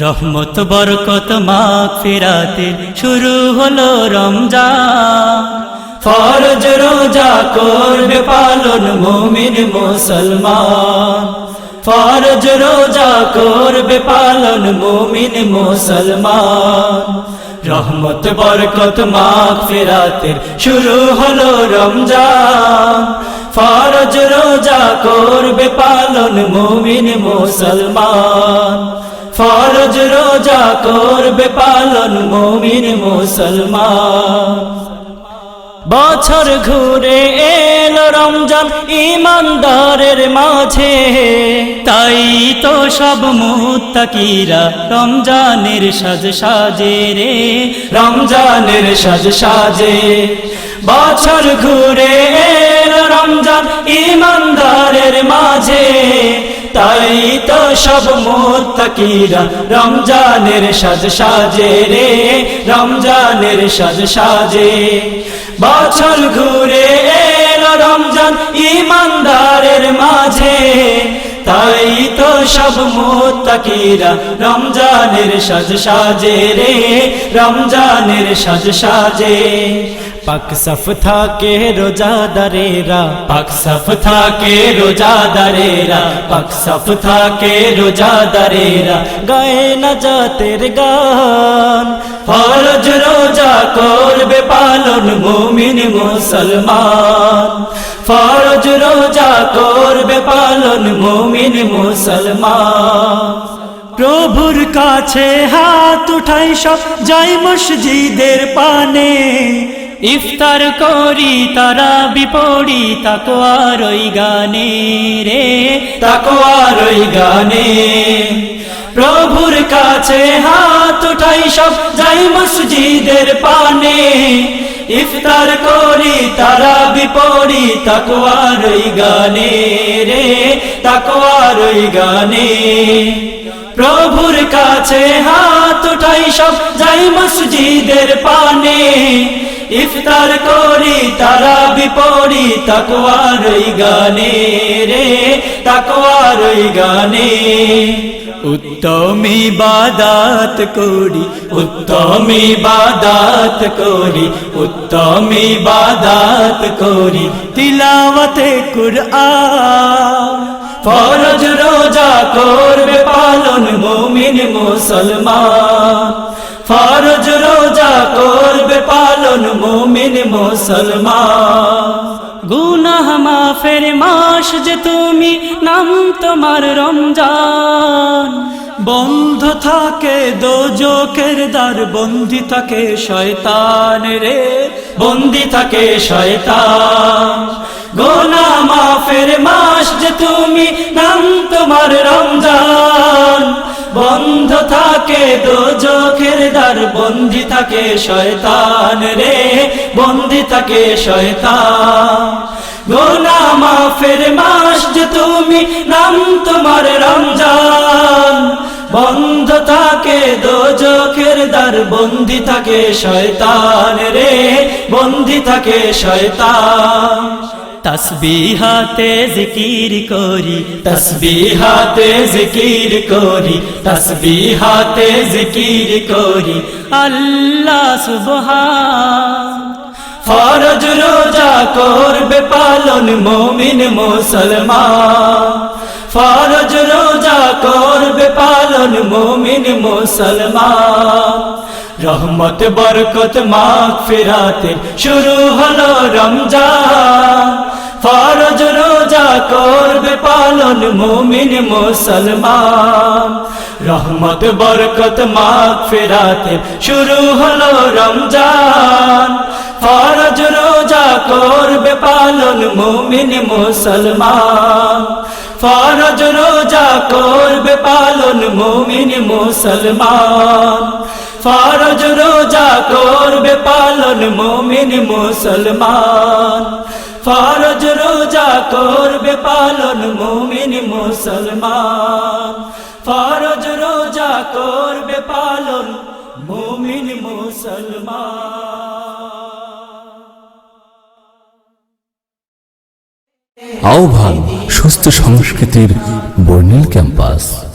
রহমত বরকত মাগ ফেরাতে শুরু হলো রমজান। ফরজ রোজা করবে পালন মুমিন মুসলমান। ফরজ রোজা করবে পালন মুমিন মুসলমান। রহমত, বরকত, মাগ ফেরাতে শুরু হলো রমজান। ফরজ রোজা করবে পালন মুমিন মুসলমান। ফরজ রোজা করবে পালন মুমিন মুসলমান। বছর ঘুরে এলো রমজান ইমানদারের মাঝে। তাই তো সব মুত্তাকিরা রমজানের সাজ সাজে রে, রমজানের সাজ সাজে। বছর ঘুরে এলো রমজান ইমানদারের মাঝে। তাই তো সব মুত্তাকিরা রমজানের সাজ সাজে রে, রমজানের সাজ সাজে। বছর ঘুরে এলো রমজান ইমানদারে মাঝে তাই তো সব মুত্তাকিরা রমজানের সাজ সাজে রে, রমজানের সাজ সাজে। পাক সফ থাকে রোজাদারেরা, পাক সফ থাকে রোজাদারেরা, পাক সফ থাকে রোজাদারেরা, গায়ে না জাতের গান। ফরজ রোজা করবে পালন মুমিন মুসলমান। ফরজ রোজা করবে পালন মুমিন মুসলমান। প্রভুর কাছে হাত উঠাই সব, যাই মসজিদের পানে। ইফতার করি তারা বিপড়ি তাকোয়ার ওই গানে রে তাকোয়ার ওই গানে। প্রভুর কাছে হাত উঠাই সব, যাই মসজিদের পানে। ইফতার করি, তারা বিপরি তাকুয়ার গানে রে তাকুয়ার গানে। প্রভুর কাছে হাত উঠাই সব, যাই মসজিদের পানে। ইফতার করি তারা বিপড়ি তাকওয়ার গানে রে তাকওয়ার গানে। উত্তম ইবাদাত করি উত্তম ইবাদাত করি উত্তম ইবাদাত করি। তিলাওয়াতে কুরআন। ফরজ রোজা করবে পালন মুমিন মুসলমান। ফরজ রোজা করবে পালন মুমিন মুসলমান। গুনাহ মাফের মাস যে তুমি নাম তোমার রমজান। বন্ধ থাকে দোজকের দ্বার, বন্দি থাকে শয়তান রে, বন্দি থাকে শয়তান। গোনা মাফের মাস যে তুমি নাম তোমার রমজান। বন্ধ থাকে দোজখের দ্বার, বন্দি থাকে শয়তান রে, বন্দি থাকে শয়তান। গোনা মাফের মাস যে তুমি নাম তোমার রমজান। বন্ধ থাকে দোজখের দ্বার, বন্দি থাকে শয়তান রে, বন্দি থাকে শয়তান। তসবিহাতে জিকির করি, তসবিহাতে জিকির করি, তসবিহাতে জিকির করি। আল্লাহ সুবহান। ফরজ রোজা করবে পালন মুমিন মুসলমান। ফরজ রোজা করবে পালন মুমিন মুসলমান। রহমত, বরকত মাগ ফিরাতে শুরু হলো রমজান। ফরজ রোজা করবে পালন মুমিন মুসলমান। রহমত, বরকত মাগ ফেরাতে শুরু হলো রমজান। ফরজ রোজা করবে পালন মুমিন মুসলমান। ফরজ রোজা করবে পালন মুমিন মুসলমান। ফরজ রোজা করবে পালন মুমিন মুসলমান। ফরজ রোজা করবে পালন মুমিন মুসলমান। ফরজ রোজা করবে পালন মুমিন মুসলমান। আহ্বান, সুস্থ সংস্কৃতির বর্ণিল ক্যাম্পাস।